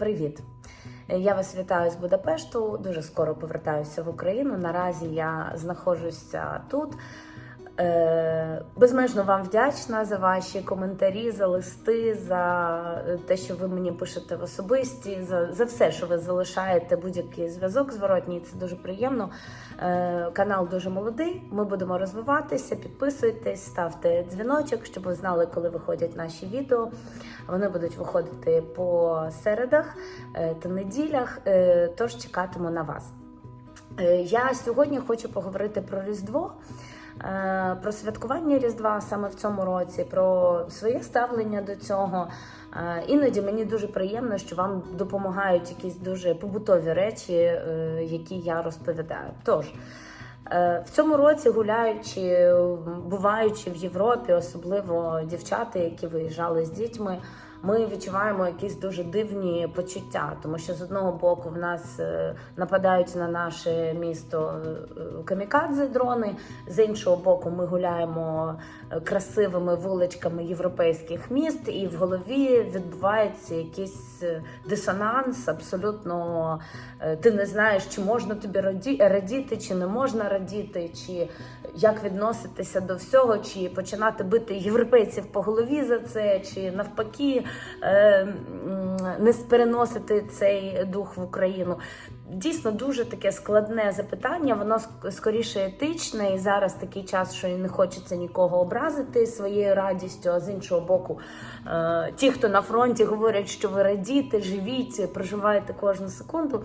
Привіт! Я вас вітаю з Будапешту. Дуже скоро повертаюся в Україну. Наразі я знаходжуся тут. Е, Безмежно вам вдячна за ваші коментарі, за листи, за те, що ви мені пишете в особисті, за, за все, що ви залишаєте будь-який зв'язок зворотній. Це дуже приємно. Е, Канал дуже молодий. Ми будемо розвиватися. Підписуйтесь, ставте дзвіночок, щоб ви знали, коли виходять наші відео. Вони будуть виходити по середах е, та неділях. Е, Тож чекатиму на вас. Е, Я сьогодні хочу поговорити про Різдво, е, про святкування Різдва саме в цьому році, про своє ставлення до цього. Е, Іноді мені дуже приємно, що вам допомагають якісь дуже побутові речі, е, які я розповідаю. Тож. е, В цьому році гуляючи, буваючи в Європі, особливо дівчата, які виїжджали з дітьми, ми відчуваємо якісь дуже дивні почуття, тому що з одного боку в нас е, нападають на наше місто е, камікадзе дрони, з іншого боку, ми гуляємо е, красивими вуличками європейських міст, і в голові відбувається якийсь е, дисонанс. Абсолютно е, ти не знаєш, чи можна тобі радіти, чи не можна радіти, чи як відноситися до всього, чи починати бити європейців по голові за це, чи навпаки е, не переносити цей дух в Україну. Дійсно дуже таке складне запитання. Воно скоріше етичне, і зараз такий час, що не хочеться нікого образити своєю радістю. А з іншого боку, е, ті, хто на фронті говорять, що ви радіте, живіть, проживаєте кожну секунду.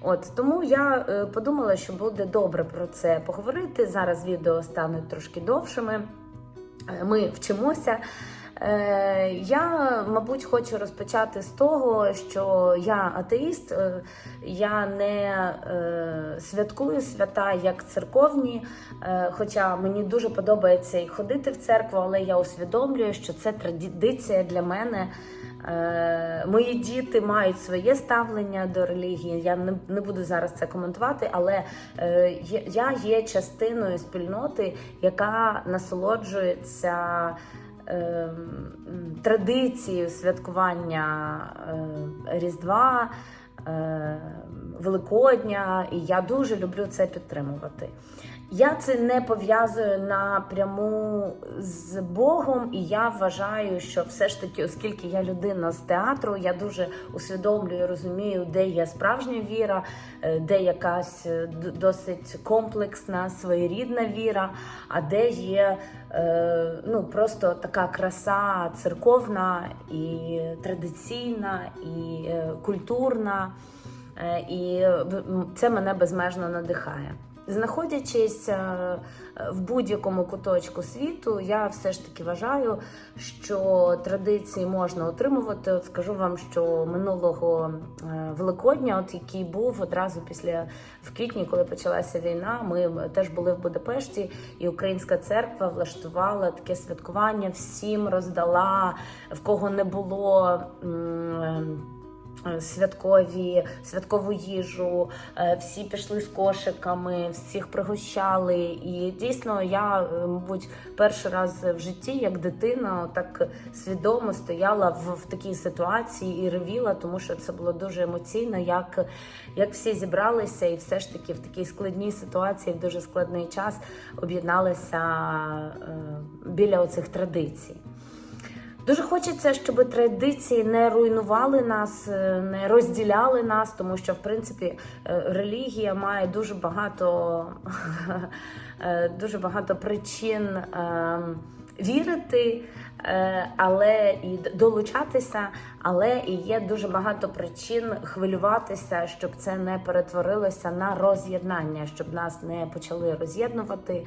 От тому я е, подумала, що буде добре про це поговорити. Зараз відео стануть трошки довшими. Е, Ми вчимося. Е, Я, мабуть, хочу розпочати з того, що я атеїст, е, я не е, святкую свята як церковні, хоча мені дуже подобається і ходити в церкву, але я усвідомлюю, що це традиція для мене. Мої діти мають своє ставлення до релігії. Я не, буду зараз це коментувати, але я є частиною спільноти, яка насолоджується е, м, традицією святкування е, Різдва. е, Великодня, і я дуже люблю це підтримувати. Я це не пов'язую напряму з Богом, і я вважаю, що все ж таки, оскільки я людина з театру, я дуже усвідомлюю, розумію, де є справжня віра, е, де якась е, досить комплексна, своєрідна віра, а де є е, ну, просто така краса церковна і традиційна, і культурна. І це мене безмежно надихає. Знаходячись е, в будь-якому куточку світу, я все ж таки вважаю, що традиції можна отримувати. От скажу вам, що минулого е, Великодня, от який був одразу після в квітні, коли почалася війна, ми теж були в Будапешті, і Українська церква влаштувала таке святкування. Всім роздала в кого не було. Е, Святкові, святкову їжу, е, всі пішли з кошиками, всіх пригощали. І дійсно, я, е, мабуть, перший раз в житті, як дитина, так свідомо стояла в, в такій ситуації і ревіла, тому що це було дуже емоційно, як, як всі зібралися, і все ж таки в такій складній ситуації, в дуже складний час об'єдналися е, біля оцих традицій. Дуже хочеться, щоб традиції не руйнували нас, е, не розділяли нас, тому що в принципі е, релігія має дуже багато, е, дуже багато причин е, вірити, але і долучатися, але і є дуже багато причин хвилюватися, щоб це не перетворилося на роз'єднання, щоб нас не почали роз'єднувати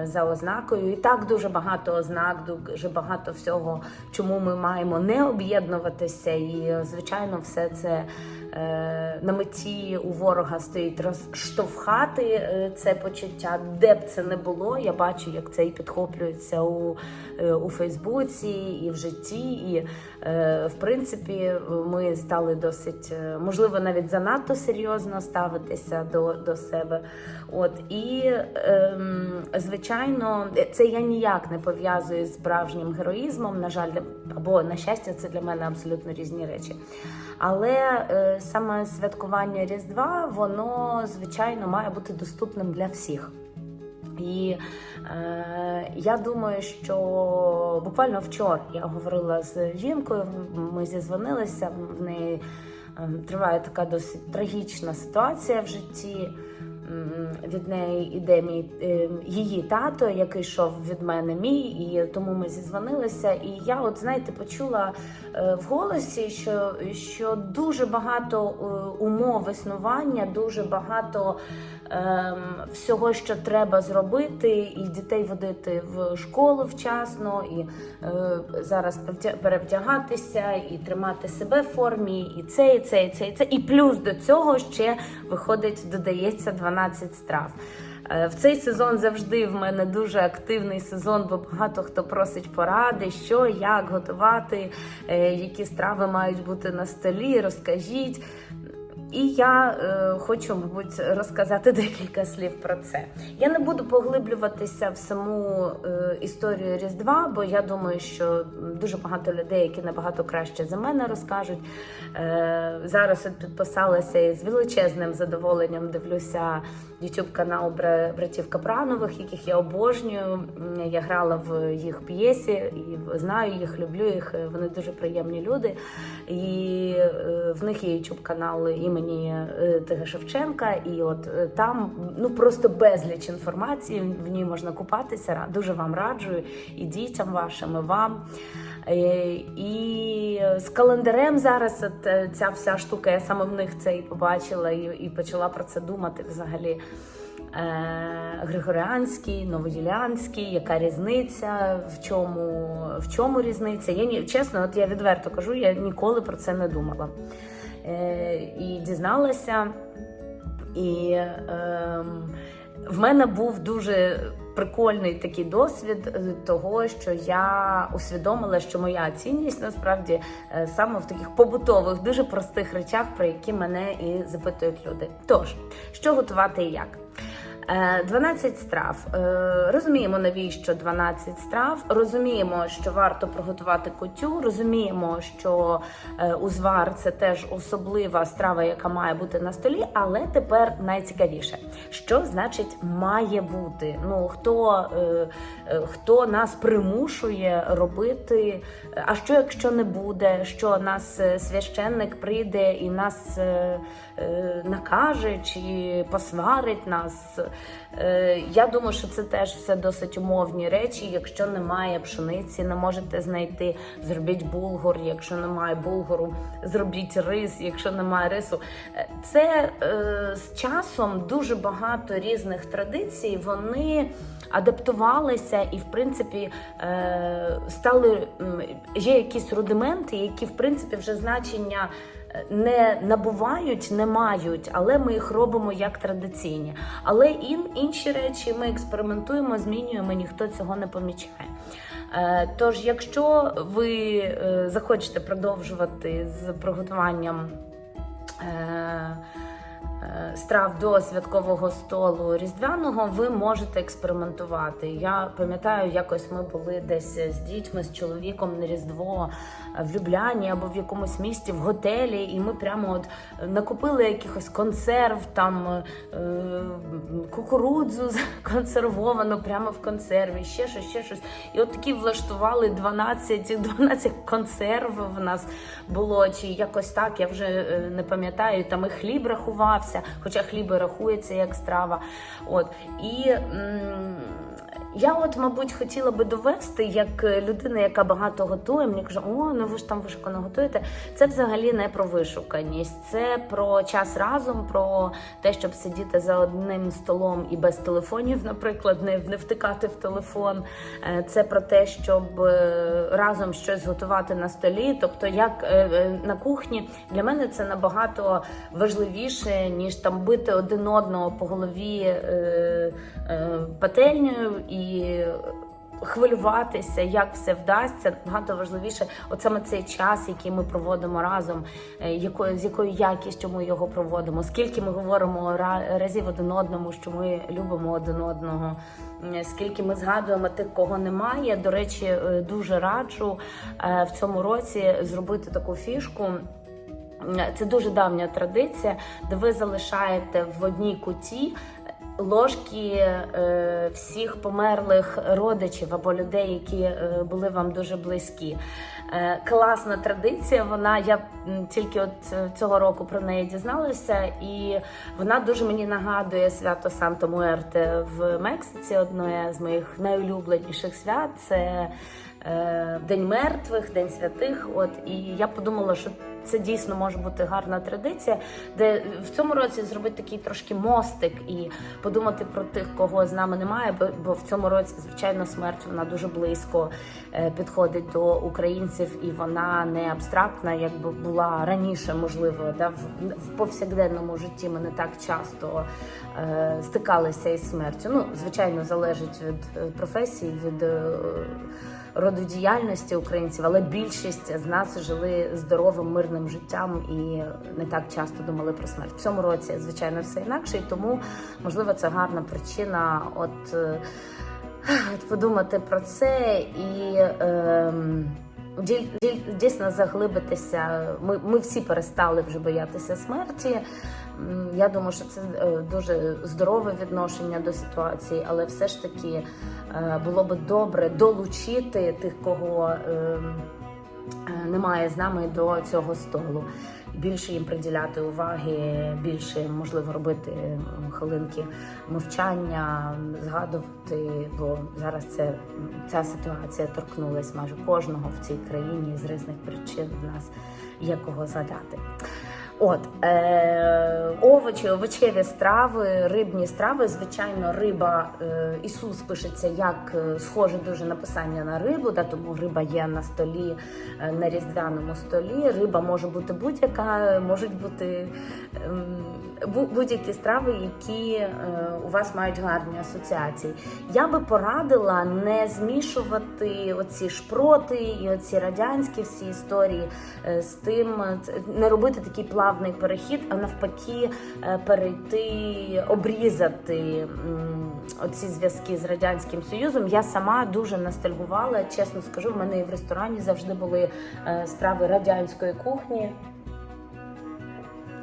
е, за ознакою. І так дуже багато ознак, дуже багато всього, чому ми маємо не об'єднуватися. І е, звичайно, все це е, на меті у ворога стоїть розштовхати е, це почуття, де б це не було. Я бачу, як це і підхоплюється у, е, у Фейсбуці. Фейсбуці, і в житті. І е, в принципі, ми стали досить, е, можливо, навіть занадто серйозно ставитися до, до себе. От і ем, звичайно, це я ніяк не пов'язую з справжнім героїзмом. На жаль, або на щастя, це для мене абсолютно різні речі. Але е, саме святкування Різдва, воно звичайно має бути доступним для всіх. І е, я думаю, що буквально вчора я говорила з жінкою, ми зізвонилися, в неї е, триває така досить трагічна ситуація в житті. Від неї іде мій е, її тато, який йшов від мене мій, і тому ми зізвонилися. І я, от знаєте, почула е, в голосі, що, що дуже багато умов існування, дуже багато всього, що треба зробити, і дітей водити в школу вчасно, і е, зараз перевдягатися, і тримати себе в формі, і це, і це, і це, і це. І плюс до цього ще виходить, додається 12 страв. Е, В цей сезон завжди в мене дуже активний сезон, бо багато хто просить поради, що, як готувати, е, які страви мають бути на столі. Розкажіть. І я е, хочу, мабуть, розказати декілька слів про це. Я не буду поглиблюватися в саму е, історію Різдва, бо я думаю, що дуже багато людей, які набагато краще за мене розкажуть. Е, зараз підписалася і з величезним задоволенням дивлюся YouTube канал бра- братів Капранових, яких я обожнюю. Я грала в їх п'єсі і знаю їх, люблю їх. е, Вони дуже приємні люди. І е, в них є YouTube канал імені е, Тига Шевченка. І от там ну просто безліч інформації. В ній можна купатися. Дуже вам раджу і дітям вашим, і вам. Е, І з календарем зараз е, ця вся штука, я саме в них це і побачила, і, почала про це думати взагалі. Е, Григоріанський, новоюліанський, яка різниця, в чому, в чому різниця? Я чесно, от я відверто кажу, я ніколи про це не думала. Е, і дізналася, і ем, в мене був дуже прикольний такий досвід е, того, що я усвідомила, що моя цінність насправді е, саме в таких побутових, дуже простих речах, про які мене і запитують люди. Тож, що готувати і як? Е, 12 страв. Е, Розуміємо, навіщо 12 страв. Розуміємо, що варто приготувати кутю. Розуміємо, що е, узвар це теж особлива страва, яка має бути на столі. Але тепер найцікавіше, що значить має бути. Ну хто, е, е, хто нас примушує робити? А що якщо не буде? Що нас е, священник прийде і нас е, е, накаже чи посварить нас? Е, Я думаю, що це теж все досить умовні речі. Якщо немає пшениці, не можете знайти, зробіть булгур. Якщо немає булгуру, зробіть рис. Якщо немає рису, Е, це е, з часом дуже багато різних традицій. Вони адаптувалися і, в принципі, е, стали є якісь рудименти, які в принципі вже значення е, не набувають, не мають, але ми їх робимо як традиційні. Але ін, інші речі ми експериментуємо, змінюємо, ніхто цього не помічає. Е, Тож, якщо ви е, захочете продовжувати з приготуванням е, страв до святкового столу різдвяного, ви можете експериментувати. Я пам'ятаю, якось ми були десь з дітьми, з чоловіком на Різдво в Любляні або в якомусь місті в готелі, і ми прямо от накупили якихось консерв, там е, кукурудзу консервовану прямо в консерві, ще щось, ще щось. І от такі влаштували 12, 12 консерв в нас було, чи якось так, я вже е, не пам'ятаю, там і хліб рахувався, хоча хліб рахується як страва. От. І м, я от, мабуть, хотіла би довести, як людина, яка багато готує, мені каже, о, ну ви ж там вишукано готуєте. Це взагалі не про вишуканість, це про час разом, про те, щоб сидіти за одним столом і без телефонів, наприклад, не, не втикати в телефон. Е, Це про те, щоб е, разом щось готувати на столі. Тобто, як е, е, на кухні для мене це набагато важливіше, ніж там бити один одного по голові е, е, пательнею і хвилюватися, як все вдасться. Набагато важливіше, от саме цей час, який ми проводимо разом, е, якою з якою якістю ми його проводимо, скільки ми говоримо разів один одному, що ми любимо один одного. е, Скільки ми згадуємо тих, кого немає. До речі, е, дуже раджу е, в цьому році зробити таку фішку. Це дуже давня традиція, де ви залишаєте в одній куті ложки е, всіх померлих родичів або людей, які е, були вам дуже близькі. Е, класна традиція. Вона я тільки от цього року про неї дізналася, і вона дуже мені нагадує свято Санто Муерте в Мексиці. Одне з моїх найулюбленіших свят. Це День мертвих, День святих. От і я подумала, що це дійсно може бути гарна традиція, де в цьому році зробити такий трошки мостик і подумати про тих, кого з нами немає. Бо, в цьому році, звичайно, смерть вона дуже близько е, підходить до українців, і вона не абстрактна, як би була раніше, можливо, да, в, в повсякденному житті ми не так часто е, стикалися із смертю. Ну, звичайно, залежить від е, професії, від. е, роду діяльності українців, але більшість з нас жили здоровим мирним життям і не так часто думали про смерть. В цьому році, звичайно, все інакше, і тому можливо це гарна причина. От, е, от подумати про це і. дій- Дійсно заглибитися. Ми, ми всі перестали вже боятися смерті. Я думаю, що це е, дуже здорове відношення до ситуації, але все ж таки е, було би добре долучити тих, кого е, е, немає з нами до цього столу. Більше їм приділяти уваги, більше можливо робити хвилинки мовчання, згадувати, бо зараз це ця ситуація торкнулась майже кожного в цій країні з різних причин. В нас є кого згадати. От е, овочі, овочеві страви, рибні страви. Звичайно, риба е, Ісус пишеться як е, схоже дуже на писання на рибу, да, тому риба є на столі, е, на різдвяному столі. Риба може бути будь-яка, можуть бути бу- будь-які страви, які е, у вас мають гарні асоціації. Я би порадила не змішувати оці шпроти і оці радянські всі історії е, з тим, е, не робити такий плавний перехід, а навпаки, е, перейти, обрізати оці зв'язки з радянським союзом. Я сама дуже ностальгувала, чесно скажу. В мене і в ресторані завжди були е, страви радянської кухні.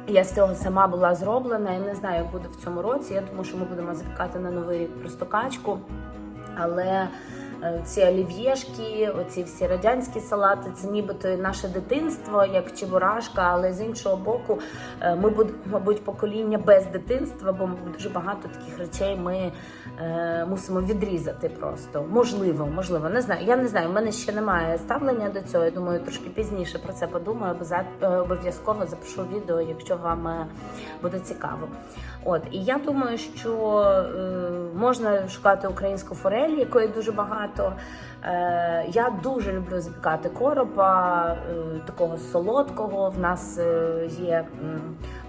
Я з цього сама була зроблена. Я не знаю, як буде в цьому році. Я думаю, що ми будемо запікати на новий рік просто качку. Але ці олів'єшки, оці всі радянські салати, це нібито наше дитинство, як чебурашка, але з іншого боку, е, ми мабуть, покоління без дитинства, бо дуже багато таких речей ми е, мусимо відрізати просто. Можливо, можливо, не знаю. Я не знаю. в мене ще немає ставлення до цього. Я думаю, трошки пізніше про це подумаю. Обяза- е, Обов'язково запишу відео, якщо вам е, буде цікаво. От і я думаю, що е, можна шукати українську форель, якої дуже багато. Е, я дуже люблю запікати коропа, е, такого солодкого. В нас е, є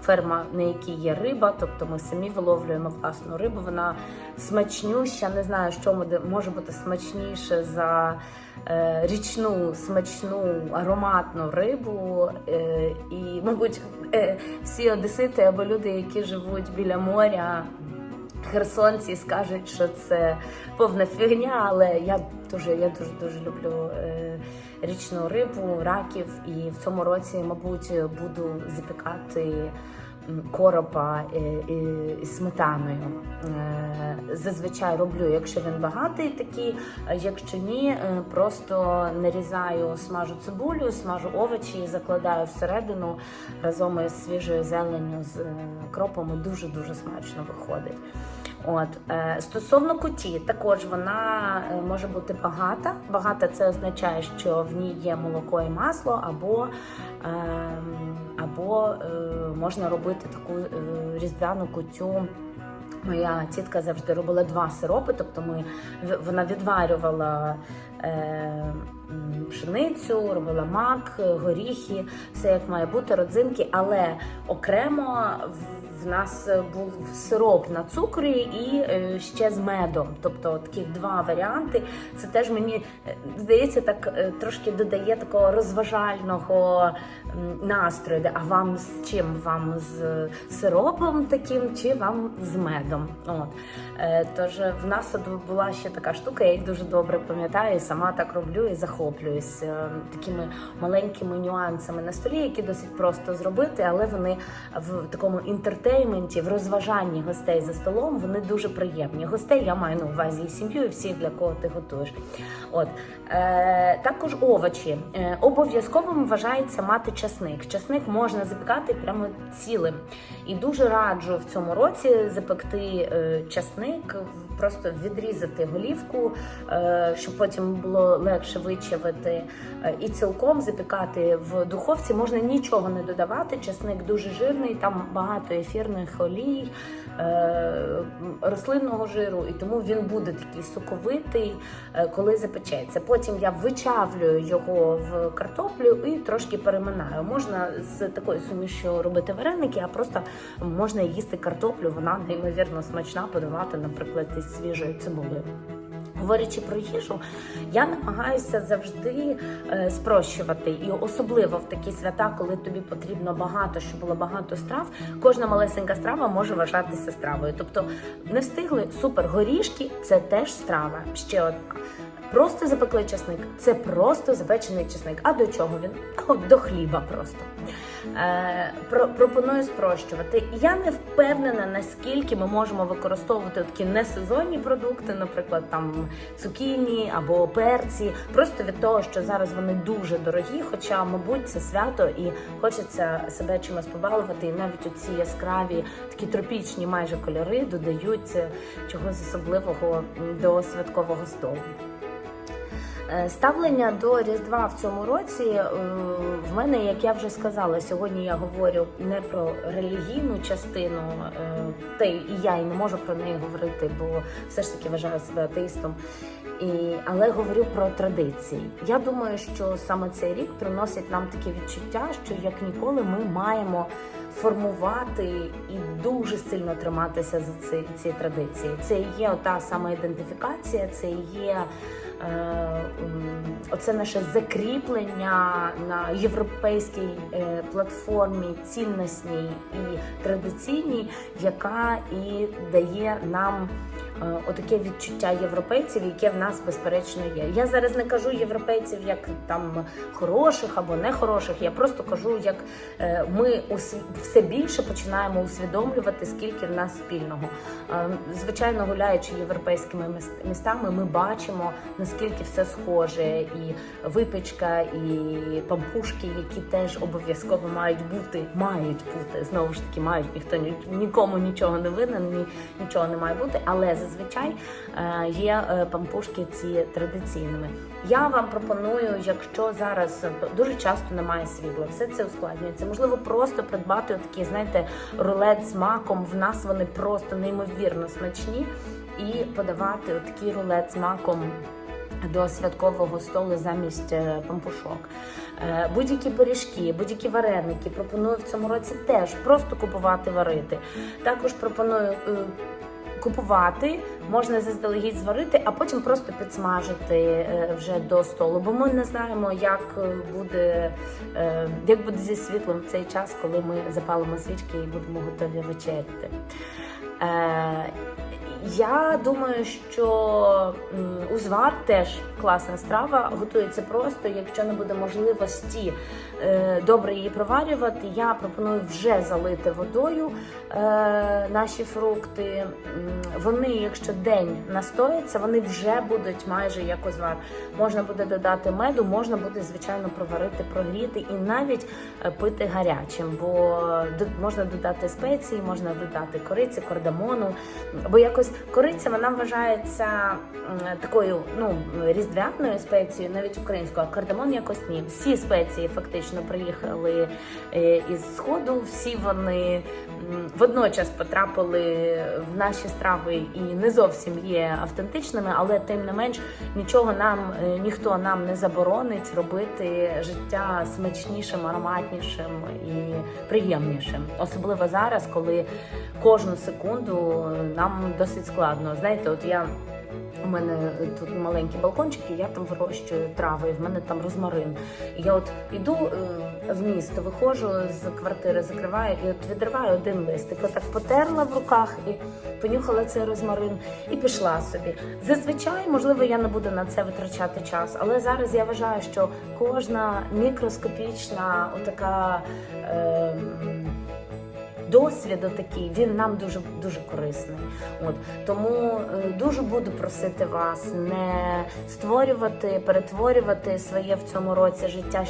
ферма, на якій є риба, тобто ми самі виловлюємо власну рибу. Вона смачнюща. Не знаю, що може- бути смачніше за річну смачну ароматну рибу. І, мабуть, всі одесити або люди, які живуть біля моря. Херсонці скажуть, що це повна фігня, але я дуже, я дуже дуже люблю е, річну рибу, раків, і в цьому році, мабуть, буду запікати коропа із сметаною. Е, зазвичай роблю, якщо він багатий такий, а якщо ні, е, просто нарізаю, смажу цибулю, смажу овочі, і закладаю всередину разом із свіжою зеленню з е, кропом і дуже дуже смачно виходить. От стосовно куті, також вона може бути багата. Багата це означає, що в ній є молоко і масло, або, е, або е, можна робити таку е, різдвяну кутю. Моя тітка завжди робила два сиропи, тобто ми вона відварювала е, пшеницю, робила мак, горіхи, все як має бути, родзинки, але окремо в- нас був сироп на цукрі і е, ще з медом. Тобто таких два варіанти. Це теж мені е, здається, так е, трошки додає такого розважального настрою. А вам з чим? Вам з сиропом таким чи вам з медом? От. Тож в нас була ще така штука, я їх дуже добре пам'ятаю, сама так роблю і захоплююсь е, такими маленькими нюансами на столі, які досить просто зробити, але вони в такому інтертейменті, в розважанні гостей за столом, вони дуже приємні. Гостей я маю на увазі і сім'ю, і всіх, для кого ти готуєш. От е, також овочі. Е, обов'язковим вважається мати часник. Часник можна запікати прямо цілим. І дуже раджу в цьому році запекти е, часник, просто відрізати голівку, е, щоб потім було легше вичавити. Е, і цілком запікати в духовці. Можна нічого не додавати. Часник дуже жирний, там багато ефірних олій, е, рослинного жиру, і тому він буде такий соковитий, коли запечеться. Потім я вичавлюю його в картоплю і трошки переминаю. Можна з такою сумішю робити вареники, а просто можна їсти картоплю. Вона неймовірно смачна, подавати, наприклад, із свіжою цибулею. Говорячи про їжу, я намагаюся завжди е, спрощувати, і особливо в такі свята, коли тобі потрібно багато, щоб було багато страв. Кожна малесенька страва може вважатися стравою. Тобто не встигли супер горішки це теж страва. Ще одна. Просто запекли часник. Це просто запечений часник. А до чого він? От до хліба просто. Е, про, пропоную спрощувати. Я не впевнена, наскільки ми можемо використовувати такі несезонні продукти, наприклад, там цукіні або перці, просто від того, що зараз вони дуже дорогі, хоча, мабуть, це свято і хочеться себе чимось побалувати. І навіть оці яскраві такі тропічні майже кольори додають чогось особливого до святкового столу. Е, Ставлення до Різдва в цьому році е, в мене, як я вже сказала, сьогодні я говорю не про релігійну частину, е, та і я і не можу про неї говорити, бо все ж таки вважаю себе атеїстом. І, але говорю про традиції. Я думаю, що саме цей рік приносить нам таке відчуття, що як ніколи ми маємо формувати і дуже сильно триматися за ці, ці традиції. Це є ота самоідентифікація, це і є оце наше закріплення на європейській е, платформі цінностній і традиційній, яка і дає нам. Е, Отаке відчуття європейців, яке в нас безперечно є. Я зараз не кажу європейців як там хороших або нехороших. Я просто кажу, як е, ми все більше починаємо усвідомлювати, скільки в нас спільного. Е, Звичайно, гуляючи європейськими містами, ми бачимо наскільки все схоже, і випічка, і пампушки, які теж обов'язково мають бути, мають бути знову ж таки, мають ніхто ні- нікому нічого не винен, ні, нічого не має бути. Але зазвичай е, є е, пампушки ці традиційними. Я вам пропоную, якщо зараз дуже часто немає світла, все це ускладнюється. Можливо, просто придбати такі, знаєте, рулет з маком. В нас вони просто неймовірно смачні, і подавати такий рулет з маком. До святкового столу замість е, пампушок. Будь-які пиріжки, будь-які вареники пропоную в цьому році теж просто купувати, варити. Також пропоную купувати, можна заздалегідь зварити, а потім просто підсмажити е, вже до столу. Бо ми не знаємо, як е, буде, е, як буде зі світлом в цей час, коли ми запалимо свічки і будемо готові вечеряти. Я думаю, що узвар теж класна страва, готується просто. Якщо не буде можливості добре її проварювати, я пропоную вже залити водою е, наші фрукти. Вони, якщо день настояться, вони вже будуть майже як узвар. Можна буде додати меду, можна буде звичайно проварити, прогріти і навіть е, пити гарячим, бо можна додати спеції, можна додати кориці, кардамону, бо якось кориця вона вважається такою ну різдвяною спецією, навіть українською, а кардамон якось ні. Всі спеції фактично приїхали е, із сходу. Всі вони водночас потрапили в наші страви і не зовсім є автентичними, але тим не менш нічого нам е, ніхто нам не заборонить робити життя смачнішим, ароматнішим і приємнішим, особливо зараз, коли кожну секунду нам досить складно. Знаєте, от я. У мене тут маленький балкончик, і я там вирощую трави, і в мене там розмарин. Я от іду е, в місто, виходжу з квартири, закриваю і от відриваю один листик. Отак потерла в руках і понюхала цей розмарин і пішла собі. Зазвичай, можливо, я не буду на це витрачати час, але зараз я вважаю, що кожна мікроскопічна отака. Е, Досвід такий, він нам дуже дуже корисний. От тому е, дуже буду просити вас не створювати, перетворювати своє в цьому році життя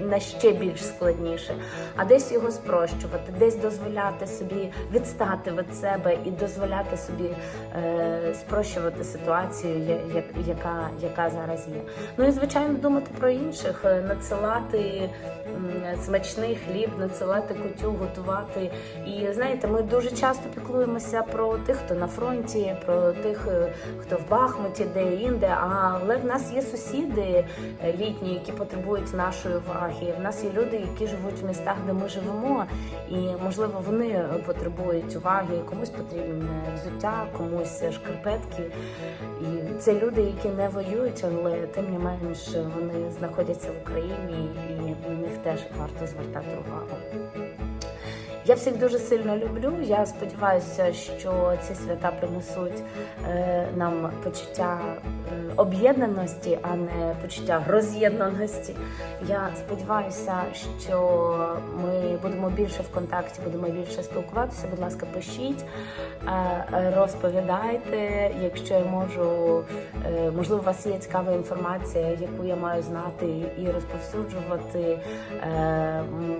на ще більш складніше, а десь його спрощувати, десь дозволяти собі відстати від себе і дозволяти собі е, спрощувати ситуацію, я- яка, яка зараз є. Ну і звичайно думати про інших, е, надсилати смачний хліб, надсилати кутю, готувати. І знаєте, ми дуже часто піклуємося про тих, хто на фронті, про тих, е, хто в Бахмуті, де інде. Але в нас є сусіди е, літні, які потребують нашої уваги. В нас є люди, які живуть в містах, де ми живемо, і можливо вони потребують уваги. Комусь потрібне взуття, комусь шкарпетки. І це люди, які не воюють, але тим не менш вони знаходяться в Україні, і на них теж варто звертати увагу. Я всіх дуже сильно люблю. Я сподіваюся, що ці свята принесуть е, нам почуття е, об'єднаності, а не почуття роз'єднаності. Я сподіваюся, що ми будемо більше в контакті, будемо більше спілкуватися. Будь ласка, пишіть, е, розповідайте, якщо я можу. Можливо, у вас є цікава інформація, яку я маю знати і розповсюджувати.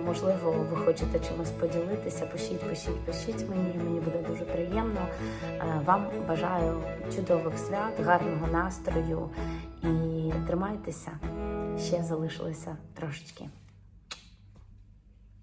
Можливо, ви хочете чимось поділитися. Пишіть, пишіть, пишіть мені. Мені буде дуже приємно. Е, Вам бажаю чудових свят, гарного настрою і тримайтеся. Ще залишилося трошечки.